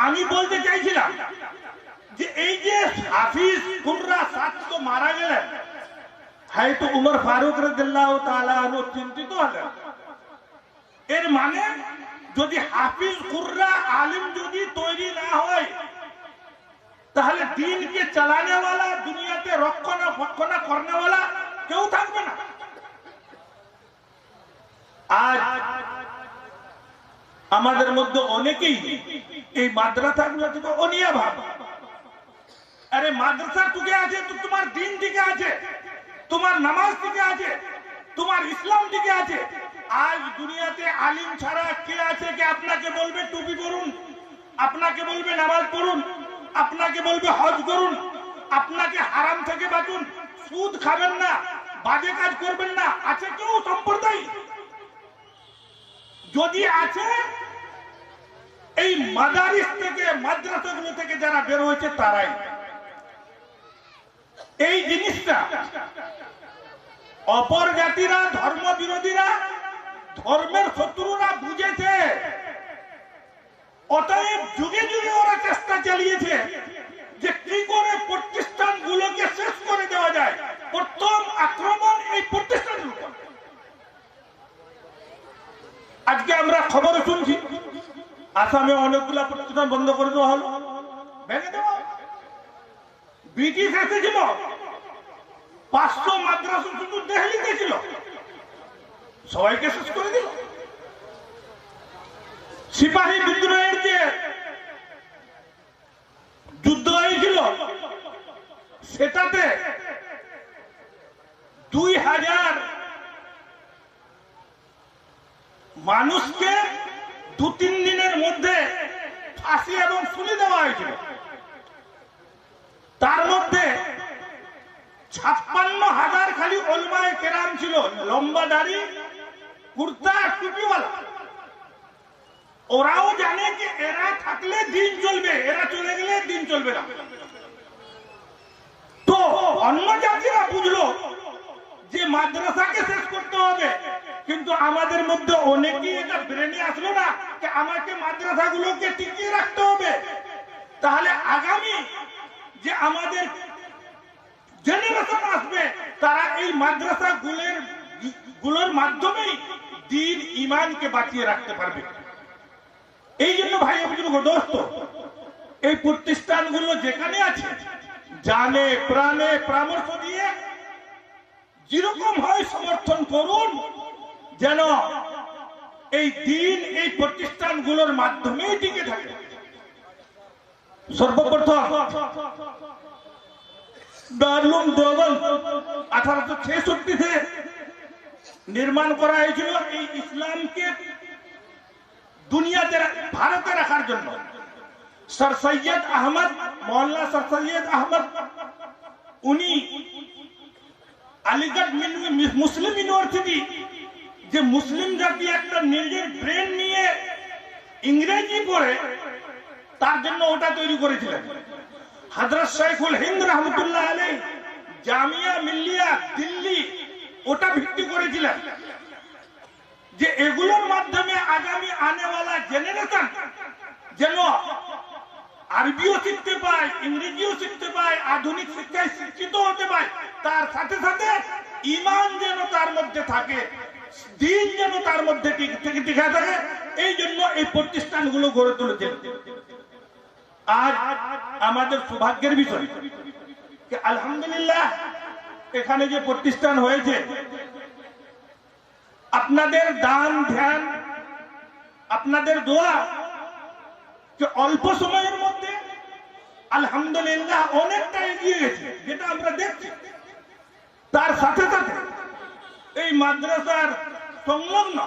আমি বলতে চাইছিলাম যে এই যে হাফিজ কুর্রা সাত তো মারা গেলেন হয়তো উমর ফারুক রাদিয়াল্লাহ তাআলা আনহু চিন্তিত হলেন এর মানে যদি হাফিজ কুর্রা আলিম যদি তৈরি না হয় তাহলে দিনকে চালানে वाला দুনিয়াতে রক্ষণা ফক্ষণা করনে वाला কেউ থাকবে না আজ আমাদের মধ্যে অনেকেই এই মাদ্রাসাগুলো থেকে অনিয়া ভাব আরে মাদ্রাসা টুকে আছে, তো তোমার দিন দিকে আছে, তোমার নামাজ দিকে আছে, তোমার ইসলাম দিকে আছে। আজ দুনিয়াতে আলিম ছাড়া কে আছে কে আপনাকে বলবে টুপি পরুন, আপনাকে বলবে নামাজ পড়ুন, আপনাকে বলবে হজ করুন, আপনাকে হারাম থেকে বাঁচুন, সুদ খাবেন না, বাজে কাজ করবেন না, আছে কেউ সম্প্রদায়? যদি আছে এই মাদারিস থেকে, মাদ্রাসাগুলো থেকে যারা বের হয়েছে, তারাই। এই জিনিসটা অপর জাতিরা ধর্ম বিরোধীরা ধর্মের শত্রুরা বুঝেছে। অতএব যুগে যুগে ওরা চেষ্টা চালিয়েছে যে কি করে প্রতিষ্ঠান গুলোকে শেষ করে দেওয়া যায়। প্রথম আক্রমণ এই প্রতিষ্ঠানের উপর আজকে আমরা খবর শুনছি আসামে অনেকগুলা প্রতিষ্ঠান বন্ধ করে দেওয়া হলো। ব্রিটিশ এসেছিল। পাঁচশো মাদ্রাসা শুধু দেহলিতে ছিল। সবাইকে শেষ করে দিল। সিপাহী বিদ্রোহের যে যুদ্ধ হয়েছিল সেটাতে দুই হাজার মানুষকে দু তিন মধ্যে ফাঁসি এবং শুনি দেওয়া হয়েছিল তার মধ্যে ছাপ্পান্ন হাজার খালি ওলমায় কেরাম ছিল, লম্বা দাড়ি, কুর্তা, টুপিওয়ালা। ওরাও জানে যে এরা থাকলে দিন চলবে, এরা চলে গেলে দিন চলবে না। তো অন্য জাতিরা বুঝলো যে মাদ্রাসাকে শেষ করতে হবে, কিন্তু আমাদের মধ্যে অনেকেই এটা ব্রেনে আসলো না। যে আমাকে মাদ্রাসাগুলোকে টিকিয়ে রাখতে হবে। তাহলে আগামী যে আমাদের জেনারেশন আসবে, তারা এই মাদ্রাসা গুলেরগুলোর মাধ্যমেই দিন ইমানকে বাঁচিয়ে রাখতে পারবে। এই জন্য ভাই দোস্ত, এই প্রতিষ্ঠানগুলো যেখানে আছে, জানে, প্রাণে পরামর্শ দিয়ে যেরকম হয় সমর্থন করুন, যেন এই দিন, এই প্রতিষ্ঠানগুলোর মাধ্যমেই টিকে থাকে। সর্বপ্রথম দারুম দেওবন্দ আঠারোশো ছেষট্টিতে নির্মাণ করা হয়েছিল এই ইসলামকে দুনিয়াতে ভারতে রাখার জন্য। সর সৈয়দ আহমদ মোহাল্লা সর সৈয়দ আহমদ, উনি আলিগড় মুসলিম ইউনিভার্সিটি যে মুসলিম জাতি একটা নিজের ব্রেন নিয়ে ইংরেজি পড়ে, তার জন্য ওটা তৈরি করেছিলেন। হজরত শাইখুল হিন্দ রহমতুল্লাহ আলী জামিয়া মিল্লিয়া দিল্লি ওটা ভিত্তি করেছিলেন যে এগুলোর মাধ্যমে আগামী আনেওয়ালা জেনারেশন যেন আরবিও শিখতে পায়, ইংরেজিও শিখতে পায়, আধুনিক শিক্ষায় শিক্ষিত হতে পায়, তার সাথে সাথে ইমান যেন তার মধ্যে থাকে দিন যেন তার মধ্যে টিক- থাকে, এই জন্য এই প্রতিষ্ঠানগুলো গড়ে তুলেছে আজ আমাদের সৌভাগ্যের বিষয় আলহামদুলিল্লাহ এখানে যে প্রতিষ্ঠান হয়েছে, আপনাদের দান ধ্যান, আপনাদের দোয়া অল্প সময়ের মধ্যে আলহামদুলিল্লাহ অনেকটা এগিয়ে গেছে, যেটা আমরা দেখছি। তার সাথে সাথে এই মাদ্রাসার সংলগ্ন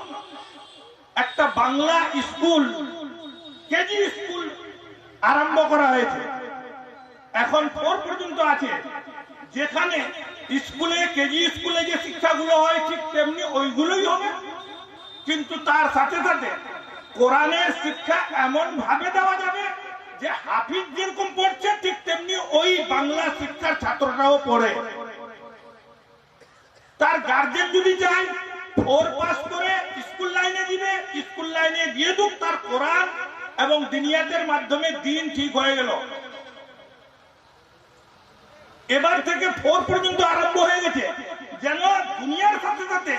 একটা বাংলা স্কুল, কেজি স্কুল আরম্ভ করা হয়েছে। এখন ফোর পর্যন্ত আছে। যেখানে স্কুলে, কেজি স্কুলে যে শিক্ষাগুলো হয়, ঠিক তেমনি ওইগুলোই হবে। কিন্তু তার সাথে সাথে কোরআনের শিক্ষা এমন ভাবে দেওয়া যাবে যে হাফিজ যেরকম পড়ছে, ঠিক তেমনি ওই বাংলা শিক্ষার ছাত্ররাও পড়ে। তার গার্জেন যদি চায় ফোর পাস করে স্কুল লাইনে দিবে স্কুল লাইনে দিয়ে দুক তার কোরআন এবং দিনিয়াতের মাধ্যমে দিন ঠিক হয়ে গেল। এবার থেকে ফোর পর্যন্ত আরম্ভ হয়ে গেছে। যেন দুনিয়ার সাথে সাথে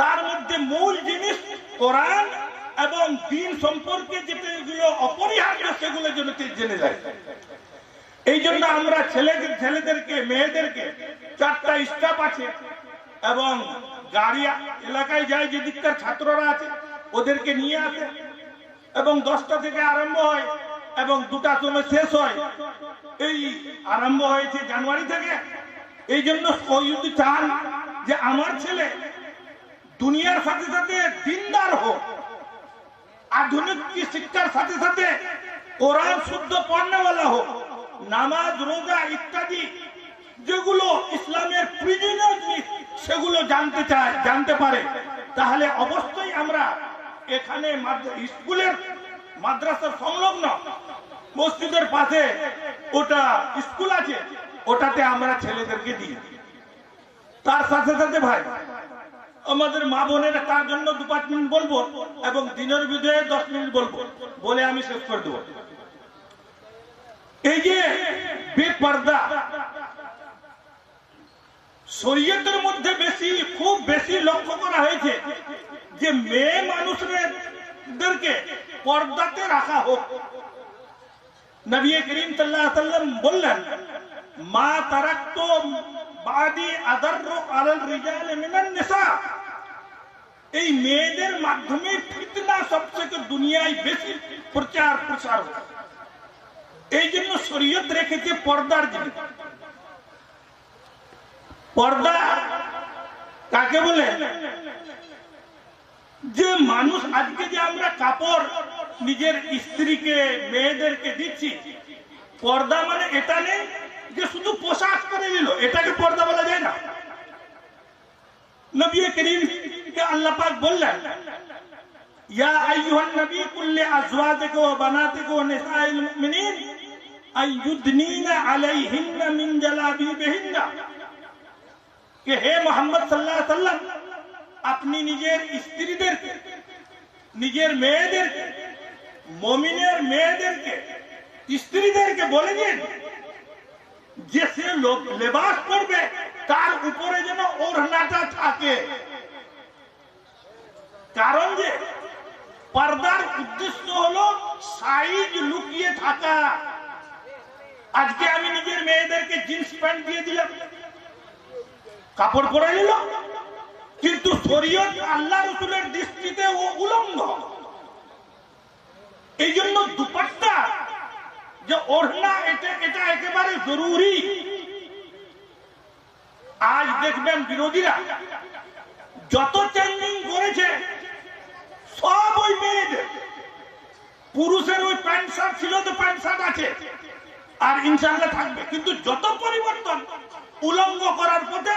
তার মধ্যে মূল জিনিস কোরআন এবং দিন সম্পর্কে যেগুলো অপরিহার্য, সেগুলো যেন জেনে যায়। এই জন্য আমরা ছেলেদের ছেলেদেরকে, মেয়েদেরকে চারটা স্টাফ আছে। এবং গাড়ি এলাকায় যায় যে দিককার ছাত্ররা আছে, ওদেরকে নিয়ে আসে এবং দশটা থেকে আরম্ভ হয় এবং দুটা সময় শেষ হয়। এই আরম্ভ হয়েছে জানুয়ারি থেকে। এই জন্য চান যে আমার ছেলে দুনিয়ার সাথে সাথে দিনদার হোক, আধুনিক শিক্ষার সাথে সাথে কোরআন শুদ্ধ পড়নেওয়ালা হোক, নামাজ, রোজা ইত্যাদি যেগুলো ইসলামের প্রয়োজনীয় সেগুলো জানতে চায়, জানতে পারে। তাহলে অবশ্যই আমরা এখানে স্কুলের মাদ্রাসার সংলগ্ন মসজিদের পাশে ওটা স্কুল আছে, ওটাতে আমরা ছেলেদেরকে দিই। তার সাথে সাথে ভাই, আমাদের মা বোনেরা তার জন্য দু পাঁচ মিনিট বলব এবং দিনের বিজয়ে দশ মিনিট বলব। বলে আমি শেষ করে দেবো। এই যে বেপর্দা শরীয়তের মধ্যে বেশি, খুব বেশি লক্ষ্য করা হয়েছে যে মেয়ে মানুষদেরকে পর্দাতে রাখা হোক। নবী করিম সাল্লাল্লাহু আলাইহি সাল্লাম বললেন, মা তারাক্তু বাদি আদাররু আলাল রিজাল মিনান নিসা। এই মেয়েদের মাধ্যমে ফিতনা সবথেকে দুনিয়ায় বেশি প্রচার প্রসার হয়। এই জন্য শরীয়ত রেখেছে পর্দার জিনিস। পর্দা কাকে বলে? যে মানুষ আজকে যে আমরা কাপড় নিজের স্ত্রীকে, মেয়েদেরকে দিচ্ছি, পর্দা মানে এটা নেই যে শুধু পোশাক করে দিল এটাকে পর্দা বলা যায় না। নবী করিম আল্লাহ পাক বললেন, ইয়া আইয়ুহান কে হে মোহাম্মদ আলাইহি সাল্লাম আপনি নিজের স্ত্রীদেরকে নিজের মেয়েদেরকে মমিনের মেয়েদেরকে, স্ত্রীদেরকে বলে দিন যে সে লোক লেবাস করবে, তার উপরে যেন ওড়নাটা থাকে। কারণ যে পর্দার উদ্দেশ্য হলো সাইজ লুকিয়ে থাকা। আজকে আমি নিজের মেয়েদেরকে জিন্স প্যান্ট দিয়ে দিলাম। কাপড় পরে নিল। কিন্তু শরীয়ত আল্লাহ রসুলের দৃষ্টিতে ও উলঙ্গ। এই জন্য দুপাট্টা যে ওড়না, এটা এটা একেবারে জরুরি। আজ দেখবেন বিরোধীরা যত চেঞ্জিং করেছে, সব ওই মেয়েদের। পুরুষের ওই প্যান্ট শার্ট ছিল তো প্যান্ট শার্ট আছে, আর ইনশাল্লাহ থাকবে। কিন্তু যত পরিবর্তন উলঙ্গ করার পথে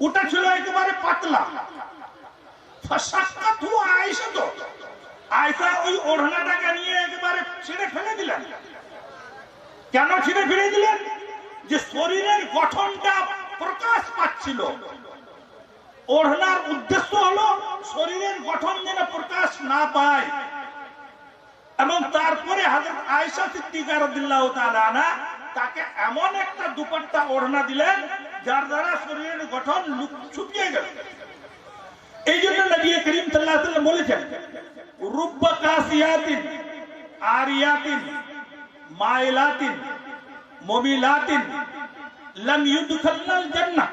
ওটা ছিল একেবারে পাতলা। ফাসাক্কাতু আয়েশা তো। আয়েশা ওই ওড়নাটাকে নিয়ে একেবারে ছিঁড়ে ফেলে দিলেন। কেন ছিঁড়ে ফিরে দিলেন? যে শরীরের গঠনটা প্রকাশ পাচ্ছিল। ওড়নার উদ্দেশ্য হলো শরীরের গঠন যেন প্রকাশ না পায়। এবং তারপরে হাজরত আয়েশা সিদ্দিকা রাদিয়াল্লাহু তাকে এমন একটা দুপাট্টা ওড়না দিলেন যার দ্বারা শরীরের গঠন ছুপিয়ে গেল। এই জন্য নবী করিম সাল্লাল্লাহু আলাইহি বলেছেন আরিয়াতিন মাইলাতিন মোবিলাতিন লাম জান্নাহ।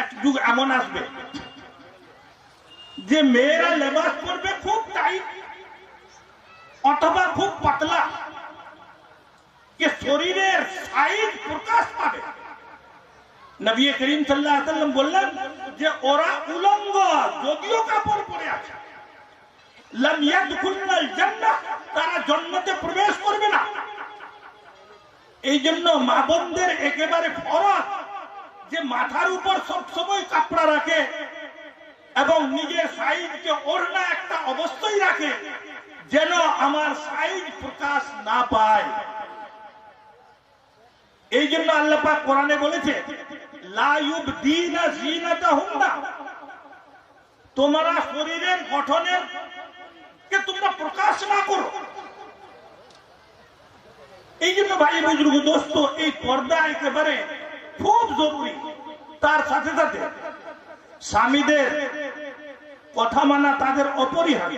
এক যুগ এমন আসবে, যে মেয়েরা লেবাস পরবে খুব টাইট, অথবা খুব পাতলা, যে শরীরের সাইজ প্রকাশ পাবে। নবী করিম সাল্লাল্লাহু আলাইহি ওয়াসাল্লাম বললেন যে ওরা উলঙ্গ, যদিও কাপড় পরে আছে। তারা জান্নাতে প্রবেশ করবে না। এই জন্য মা বোনদের একেবারে ফরজ যে মাথার উপর সব সময় কাপড়া রাখে এবং নিজের সাইজকে ওড়না একটা অবশ্যই রাখে যেন আমার সাইজ প্রকাশ না পায়। এই জন্য আল্লাহ পাক কোরআনে বলেছে তোমরা শরীরের গঠনের কে তোমরা প্রকাশ না করো। এই জন্য ভাই বুজুর্গ, দোস্ত, এই পর্দা একেবারে খুব জরুরি। তার সাথে সাথে স্বামীদের কথা মানা তাদের অপরিহার্য।